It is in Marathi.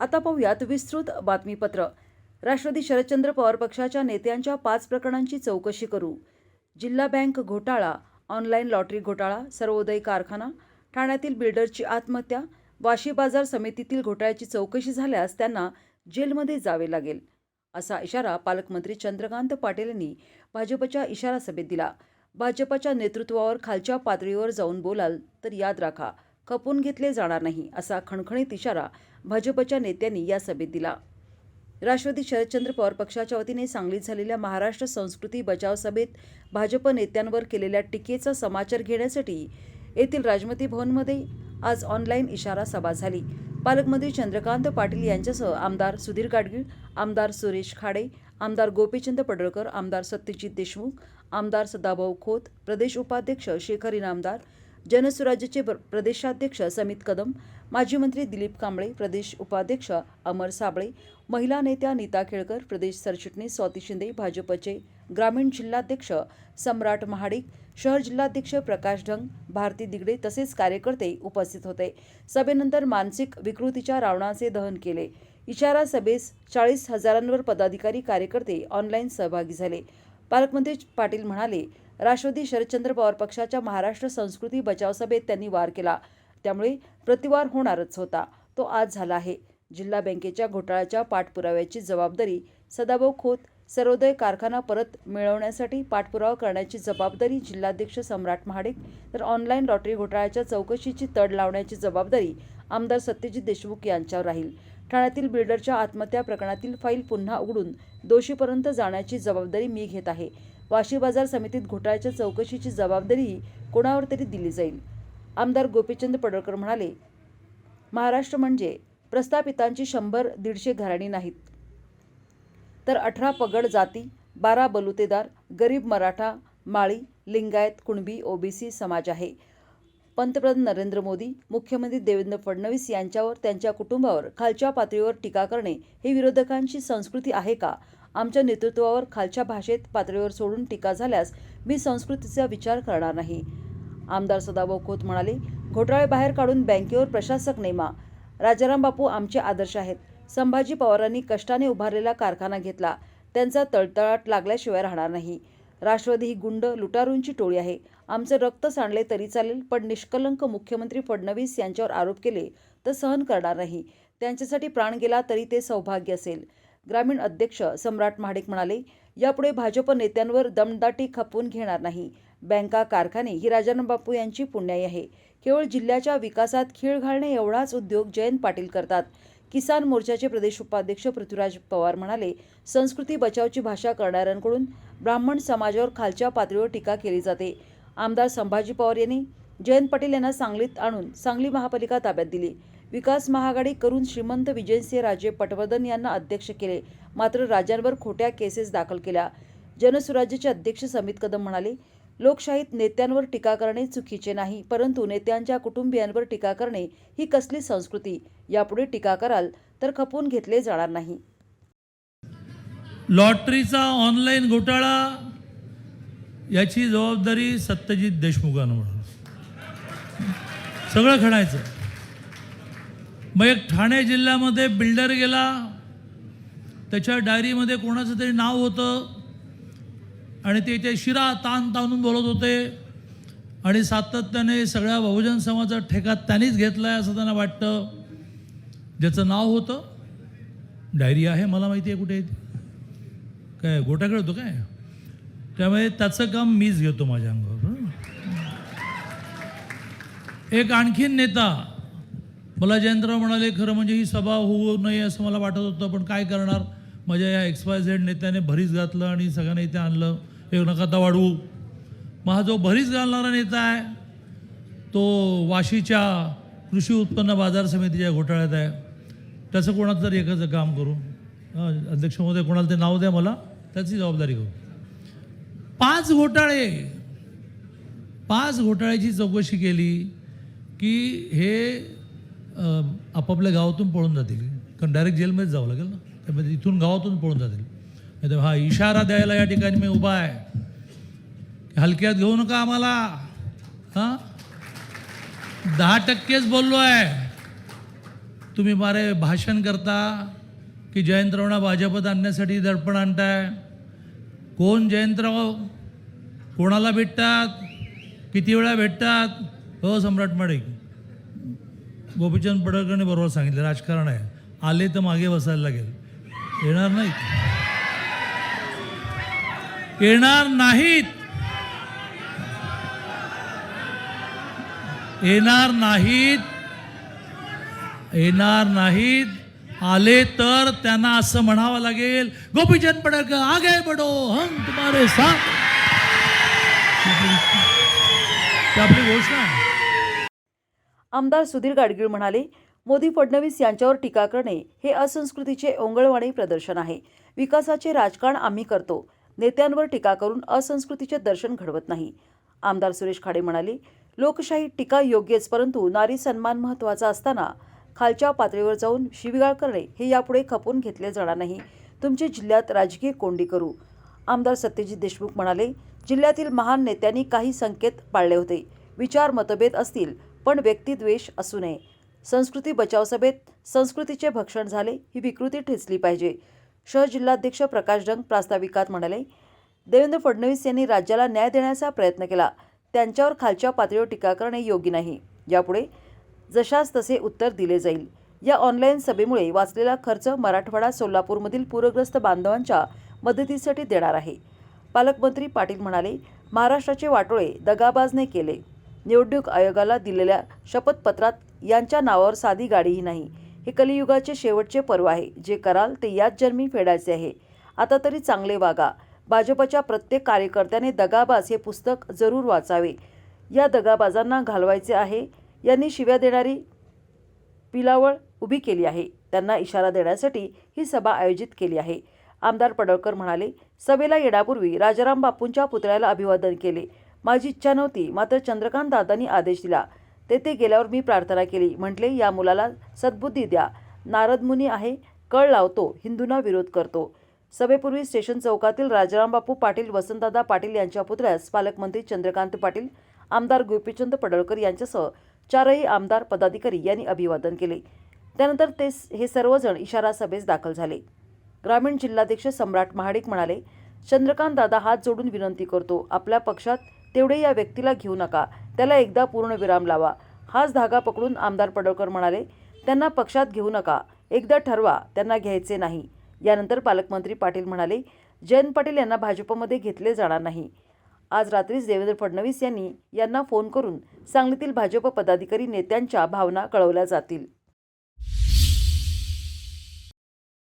आता पाहूयात विस्तृत बातमीपत्र. राष्ट्रवादी शरदचंद्र पवार पक्षाच्या नेत्यांच्या पाच प्रकरणांची चौकशी करू. जिल्हा बँक घोटाळा ऑनलाईन लॉटरी घोटाळा सर्वोदय कारखाना ठाण्यातील बिल्डरची आत्महत्या वाशी बाजार समितीतील घोटाळ्याची चौकशी झाल्यास त्यांना जेलमध्ये जावे लागेल असा इशारा पालकमंत्री चंद्रकांत पाटील यांनी भाजपच्या इशारा सभेत दिला. भाजपच्या नेतृत्वावर खालच्या पातळीवर जाऊन बोलाल तर याद राखा. खपून घेतले जाणार नाही असा खणखणीत इशारा भाजपच्या नेत्यांनी या सभेत दिला. राष्ट्रवादी शरदचंद्र पवार पक्षाच्या वतीने सांगलीत झालेल्या महाराष्ट्र संस्कृती बचाव सभेत भाजप नेत्यांवर केलेल्या टीकेचा समाचार घेण्यासाठी येथील राजमती भवनमध्ये आज ऑनलाईन इशारा सभा झाली. पालकमंत्री चंद्रकांत पाटील यांच्यासह आमदार सुधीर गाडगीळ आमदार सुरेश खाडे आमदार गोपीचंद पडळकर आमदार सत्यजित देशमुख आमदार सदाभाऊ खोत प्रदेश उपाध्यक्ष शेखर इनामदार जनसुराज्यचे प्र- प्रदेशाध्यक्ष समित कदम माजी मंत्री दिलीप कांबळे प्रदेश उपाध्यक्ष अमर साबळे महिला नेत्या नीता केळकर प्रदेश सरचिटणीस स्वाती शिंदे भाजपचे ग्रामीण जिल्हाध्यक्ष सम्राट महाडिक शहर जिल्हाध्यक्ष प्रकाश ढंग भारती दिगडे तसेच कार्यकर्ते उपस्थित होते. सभेनंतर मानसिक विकृतीच्या रावणाचे दहन केले. इशारा सभेस चाळीस हजारांवर पदाधिकारी कार्यकर्ते ऑनलाईन सहभागी झाले. पालकमंत्री पाटील म्हणाले राष्ट्रवादी शरदचंद्र पवार पक्षाच्या महाराष्ट्र संस्कृती बचाव सभेत त्यांनी वार केला. त्यामुळे प्रतिवार होणारच होता. तो आज झाला आहे. जिल्हा बँकेच्या घोटाळ्याच्या पाठपुराव्याची जबाबदारी सदाभाऊ खोत सर्वोदय कारखाना परत मिळवण्यासाठी पाठपुरावा करण्याची जबाबदारी जिल्हाध्यक्ष सम्राट महाडिक तर ऑनलाईन लॉटरी घोटाळ्याच्या चौकशीची तड लावण्याची जबाबदारी आमदार सत्यजित देशमुख यांच्यावर राहील. ठाण्यातील बिल्डरच्या आत्महत्या प्रकरणातील फाईल पुन्हा उघडून दोषीपर्यंत जाण्याची जबाबदारी मी घेत आहे. वाशी बाजार समितीत घोटाळ्याच्या चौकशीची जबाबदारीही कोणावर तरी दिली जाईल. आमदार गोपीचंद पडळकर म्हणाले महाराष्ट्र म्हणजे प्रस्थापितांची शंभर दीडशे घराणी नाहीत. तर अठरा पगड जाती बारा बलुतेदार गरीब मराठा माळी लिंगायत कुणबी ओबीसी समाज आहे. पंतप्रधान नरेंद्र मोदी मुख्यमंत्री देवेंद्र फडणवीस यांच्यावर त्यांच्या कुटुंबावर खालच्या पातळीवर टीका करणे ही विरोधकांची संस्कृती आहे का? आमच्या नेतृत्वावर खालच्या भाषेत पातळीवर सोडून टीका झाल्यास मी संस्कृतीचा विचार करणार नाही. आमदार सदाभाऊ खोत म्हणाले घोटाळे बाहेर काढून बँकेवर प्रशासक नेमा. राजाराम बापू आमचे आदर्श आहेत. संभाजी पवारांनी कष्टाने उभारलेला कारखाना घेतला. त्यांचा तळतळाट लागल्याशिवाय राहणार नाही. राष्ट्रवादी ही गुंड लुटारूंची टोळी आहे. आमचं रक्त सांडले तरी चालेल पण निष्कलंक मुख्यमंत्री फडणवीस यांच्यावर आरोप केले तर सहन करणार नाही. त्यांच्यासाठी प्राण गेला तरी ते सौभाग्य असेल. ग्रामीण अध्यक्ष सम्राट महाडिक म्हणाले यापुढे भाजप नेत्यांवर दमदाटी खपवून घेणार नाही. बँका कारखाने ही राजाराम बापू यांची पुण्याई आहे. केवळ जिल्ह्याच्या विकासात खीळ घालणे एवढाच उद्योग जयंत पाटील करतात. किसान मोर्चाचे प्रदेश उपाध्यक्ष पृथ्वीराज पवार म्हणाले संस्कृती बचावची भाषा करणाऱ्यांकडून ब्राह्मण समाजावर खालच्या पातळीवर टीका केली जाते. आमदार संभाजी पवार यांनी जयंत पाटील यांना सांगलीत आणून सांगली महापालिका ताब्यात दिली. विकास महाआघाडी करून श्रीमंत विजयसिंह राजे पटवर्धन यांना अध्यक्ष केले. मात्र राजांवर खोट्या केसेस दाखल केल्या. जनसुराज्याचे अध्यक्ष समित कदम म्हणाले लोकशाहीत नेत्यांवर टीका करणे चुकीचे नाही परंतु नेत्यांच्या कुटुंबियांवर टीका करणे ही कसली संस्कृती? यापुढे टीका कराल तर खपवून घेतले जाणार नाही. लॉटरीचा ऑनलाईन घोटाळा याची जबाबदारी सत्यजित देशमुखांवर. म्हणून सगळं खणायचं. मग एक ठाणे जिल्ह्यामध्ये बिल्डर गेला. त्याच्या डायरीमध्ये कोणाचं तरी नाव होतं. आणि ते ते शिरा ताण ताणून बोलत होते. आणि सातत्याने सगळ्या बहुजन समाजाचा ठेका त्यांनीच घेतला आहे असं त्यांना वाटतं. ज्याचं नाव होतं. डायरी आहे मला माहिती आहे कुठे काय गोट्याकडे होतो काय? त्यामुळे त्याचं काम मीच घेतो माझ्या अंगावर. एक आणखीन नेता मला जयंतराव म्हणाले खरं म्हणजे ही सभा होऊ नये असं मला वाटत होतं पण काय करणार? माझ्या या एक्स वाय झेड नेत्याने भरीस घातलं आणि सगळ्यांना इथे आणलं. एक नका वाढवू. मग हा जो भरीस घालणारा नेता आहे तो वाशीच्या कृषी उत्पन्न बाजार समितीच्या घोटाळ्यात आहे. त्याचं कोणाचं तरी एकाचं काम करू. अध्यक्ष महोदय कोणाला ते नाव द्या मला. त्याची जबाबदारी घेऊ पाच घोटाळे पाच घोटाळ्याची चौकशी केली की हे आपापल्या गावातून पळून जातील. कारण डायरेक्ट जेलमध्ये जावं लागेल ना? त्यामध्ये इथून गावातून पळून जातील. नाही तर हा इशारा द्यायला या ठिकाणी मी उभा आहे. हलक्यात घेऊ नका आम्हाला. हां? दहा टक्केच बोललो आहे. तुम्ही मारे भाषण करता की जयंतरावना भाजपत आणण्यासाठी दडपण आणताय? कोण जयंतराव? कोणाला भेटतात? किती वेळा भेटतात? हो सम्राट माडिक. गोपीचंद पडळकरने बरोबर सांगितलं राजकारण आहे. आले तर मागे बसायला लागेल. येणार नाहीत. येणार नाहीत. येणार नाहीत. येणार नाहीत. आले तर त्यांना असं म्हणावं लागेल गोपीचंद पडळकर आगे बडो हम तुम्हारे साथ. आपली घोषणा आहे. आमदार सुधीर गाडगीळ म्हणाले मोदी फडणवीस यांच्यावर टीका करणे हे असंस्कृतीचे ओंगळवाणी प्रदर्शन आहे. विकासाचे राजकारण आम्ही करतो. नेत्यांवर टीका करून असंस्कृतीचे दर्शन घडवत नाही. आमदार सुरेश खाडे म्हणाले लोकशाही टीका योग्यच परंतु नारी सन्मान महत्त्वाचा असताना खालच्या पातळीवर जाऊन शिवीगाळ करणे हे यापुढे खपून घेतले जाणार नाही. तुमच्या जिल्ह्यात राजकीय कोंडी करू. आमदार सत्यजित देशमुख म्हणाले जिल्ह्यातील महान नेत्यांनी काही संकेत पाळले होते. विचार मतभेद असतील पण व्यक्तिद्वेष असू नये. संस्कृती बचाव सभेत संस्कृतीचे भक्षण झाले ही विकृती ठेचली पाहिजे. शहजिल्हाध्यक्ष प्रकाश डंग प्रास्ताविकात म्हणाले देवेंद्र फडणवीस यांनी राज्याला न्याय देण्याचा प्रयत्न केला. त्यांच्यावर खालच्या पातळीवर टीका करणे योग्य नाही. यापुढे जशास तसे उत्तर दिले जाईल. या ऑनलाईन सभेमुळे वाचलेला खर्च मराठवाडा सोलापूरमधील पूरग्रस्त बांधवांच्या मदतीसाठी देणार आहे. पालकमंत्री पाटील म्हणाले महाराष्ट्राचे वाटोळे दगाबाजने केले. निवडणूक आयोगाला दिलेल्या शपथपत्रात यांच्या नावावर साधी गाडीही नाही. हे कलियुगाचे शेवटचे पर्व आहे. जे कराल ते याच जन्मी फेडायचे आहे. आता तरी चांगले वागा. भाजपच्या प्रत्येक कार्यकर्त्याने दगाबाज हे पुस्तक जरूर वाचावे. या दगाबाजांना घालवायचे आहे. यांनी शिव्या देणारी पिलावळ उभी केली आहे. त्यांना इशारा देण्यासाठी ही सभा आयोजित केली आहे. आमदार पडळकर म्हणाले सभेला येण्यापूर्वी राजाराम बापूंच्या पुतळ्याला अभिवादन केले. माझी इच्छा नव्हती. मात्र चंद्रकांत दादांनी आदेश दिला. तेथे गेल्यावर मी प्रार्थना केली. म्हटले या मुलाला सद्बुद्धी द्या. नारद मुनी आहे. कळ लावतो. हिंदूंना विरोध करतो. सभेपूर्वी स्टेशन चौकातील राजारामबापू पाटील वसंतदादा पाटील यांच्या पुतळ्यास पालकमंत्री चंद्रकांत पाटील आमदार गोपीचंद पडळकर यांच्यासह चारही आमदार पदाधिकारी यांनी अभिवादन केले. त्यानंतर ते हे सर्वजण इशारा सभेस दाखल झाले. ग्रामीण जिल्हाध्यक्ष सम्राट महाडिक म्हणाले चंद्रकांत दादा हात जोडून विनंती करतो. आपल्या पक्षात तेवढे या व्यक्तीला घेऊ नका. त्याला एकदा पूर्ण विराम लावा. हाच धागा पकडून आमदार पडळकर म्हणाले त्यांना पक्षात घेऊ नका. एकदा ठरवा त्यांना घ्यायचे नाही. यानंतर पालकमंत्री पाटील म्हणाले जयंत पाटील यांना भाजपमध्ये घेतले जाणार नाही. आज रात्रीच देवेंद्र फडणवीस यांनी यांना फोन करून सांगलीतील भाजप पदाधिकारी नेत्यांच्या भावना कळवल्या जातील.